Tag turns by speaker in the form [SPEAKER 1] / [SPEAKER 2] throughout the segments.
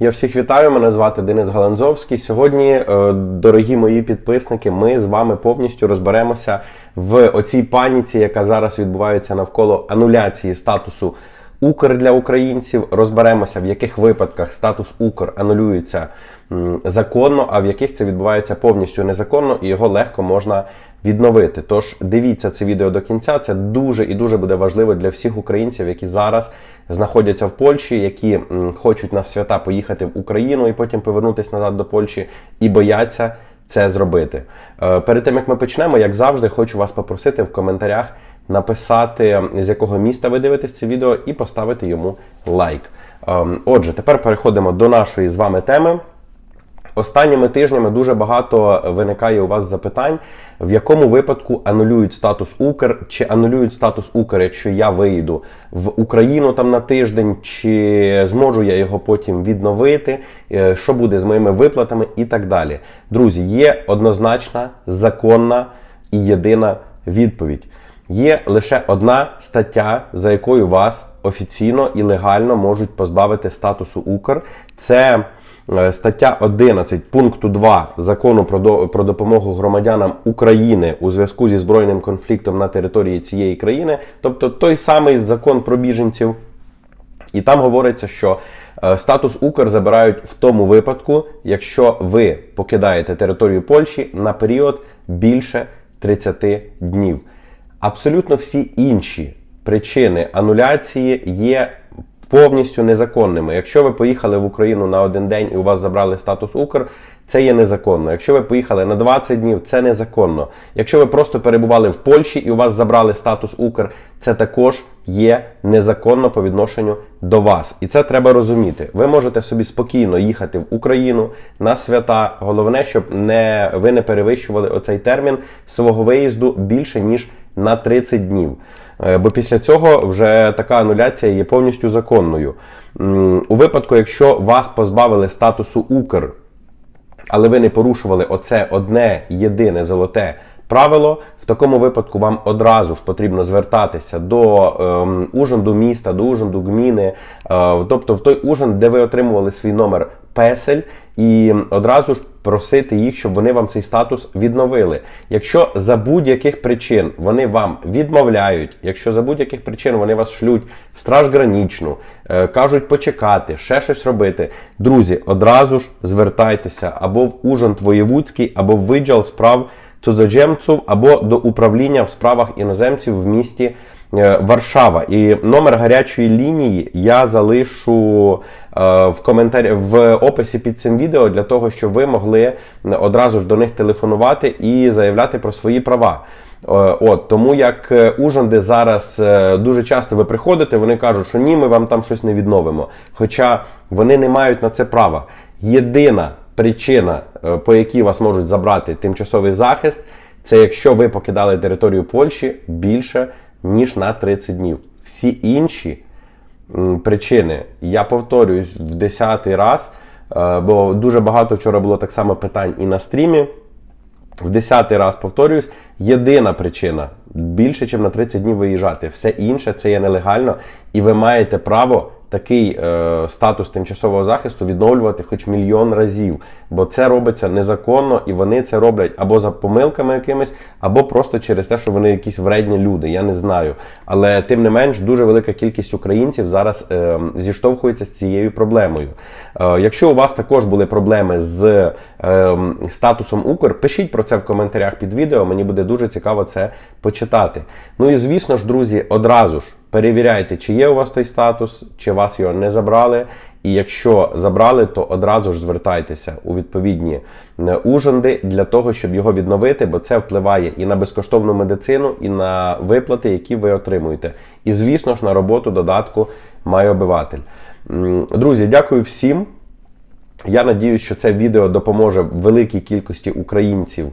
[SPEAKER 1] Я всіх вітаю. Мене звати Денис Галанзовський. Сьогодні, е, дорогі мої підписники, ми з вами повністю розберемося в оцій паніці, яка зараз відбувається навколо ануляції статусу Укр для українців. Розберемося, в яких випадках статус Укр анулюється законно, а в яких це відбувається повністю незаконно і його легко можна відновити. Тож дивіться це відео до кінця. Це дуже і дуже буде важливо для всіх українців, які зараз знаходяться в Польщі, які хочуть на свята поїхати в Україну і потім повернутися назад до Польщі і бояться це зробити. Е, Перед тим як ми почнемо, як завжди, хочу вас попросити в коментарях написати, з якого міста ви дивитесь це відео, і поставити йому лайк. Ем, Отже, тепер переходимо до нашої з вами теми. Останніми тижнями дуже багато виникає у вас запитань, в якому випадку анулюють статус Укр, чи анулюють статус Укр, якщо я вийду в Україну там на тиждень, чи зможу я його потім відновити, е, що буде з моїми виплатами і так далі. Друзі, є однозначна, законна і єдина відповідь. Є лише одна стаття, за якою вас офіційно і легально можуть позбавити статусу Укр. Це е, стаття 11 пункту 2 закону про, допомогу громадянам України у зв'язку зі збройним конфліктом на території цієї країни, тобто той самий закон про біженців. І там говориться, що е, статус Укр забирають в тому випадку, якщо ви покидаєте територію Польщі на період більше 30 днів. Абсолютно всі інші причини ануляції є повністю незаконними. Якщо ви поїхали в Україну на один день і у вас забрали статус Укр, це є незаконно. Якщо ви поїхали на 20 днів, це незаконно. Якщо ви просто перебували в Польщі і у вас забрали статус Укр, це також є незаконно по відношенню до вас. І це треба розуміти. Ви можете собі спокійно їхати в Україну на свята. Головне, щоб не ви не перевищували оцей термін свого виїзду більше ніж на 30 днів. Е, Бо після цього вже така ануляція є повністю законною. У випадку, якщо вас позбавили статусу Укр, але ви не порушували оце одне єдине золоте правило, в такому випадку вам одразу ж потрібно звертатися до ем, ужинду міста, до ужинду гміни, е, тобто в той ужин, де ви отримували свій номер песель, і одразу ж просити їх, щоб вони вам цей статус відновили. Якщо за будь-яких причин вони вам відмовляють, якщо за будь-яких причин вони вас шлють в страж гранічну, е, кажуть почекати, ще щось робити, друзі, одразу ж звертайтеся або в Ужонт Воєвудський, або в виділ справ цудзоджемців, або до управління в справах іноземців в місті. е, Варшава і номер гарячої лінії я залишу е, в коментарі в описі під цим відео для того, щоб ви могли одразу ж до них телефонувати і заявляти про свої права. Е, От тому як е, Ужанди зараз е, дуже часто ви приходите, вони кажуть, що ні, ми вам там щось не відновимо. Хоча вони не мають на це права. Єдина причина, е, по якій вас можуть забрати тимчасовий захист, це якщо ви покидали територію Польщі більше ніж на 30 днів. Всі інші причини, я повторююсь в десятий раз, е, бо дуже багато вчора було так само питань і на стрімі. В десятий раз повторююсь, єдина причина більше, ніж на 30 днів виїжджати. Все інше це є нелегально, і ви маєте право такий е, статус тимчасового захисту відновлювати хоч мільйон разів. Бо це робиться незаконно, і вони це роблять або за помилками якимись, або просто через те, що вони якісь вредні люди. Я не знаю. Але тим не менш, дуже велика кількість українців зараз е, зіштовхується з цією проблемою. Е, якщо у вас також були проблеми з е, статусом Укр, пишіть про це в коментарях під відео. Мені буде дуже цікаво це почитати. Ну і звісно ж, друзі, одразу ж перевіряйте, чи є у вас той статус, чи вас його не забрали. І якщо забрали, то одразу ж звертайтеся у відповідні е, ужинди для того, щоб його відновити, бо це впливає і на безкоштовну медицину, і на виплати, які ви отримуєте. І звісно ж на роботу додатку має обиватель. Друзі, дякую всім. Я надіюсь, що це відео допоможе великій кількості українців.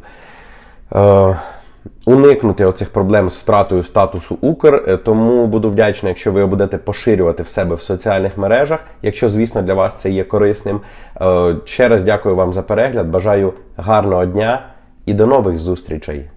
[SPEAKER 1] Уникнути оцих проблем з втратою статусу Укр, Е, тому буду вдячний, якщо ви будете поширювати в себе в соціальних мережах, якщо, звісно, для вас це є корисним. Е, Ще раз дякую вам за перегляд. Бажаю гарного дня і до нових зустрічей.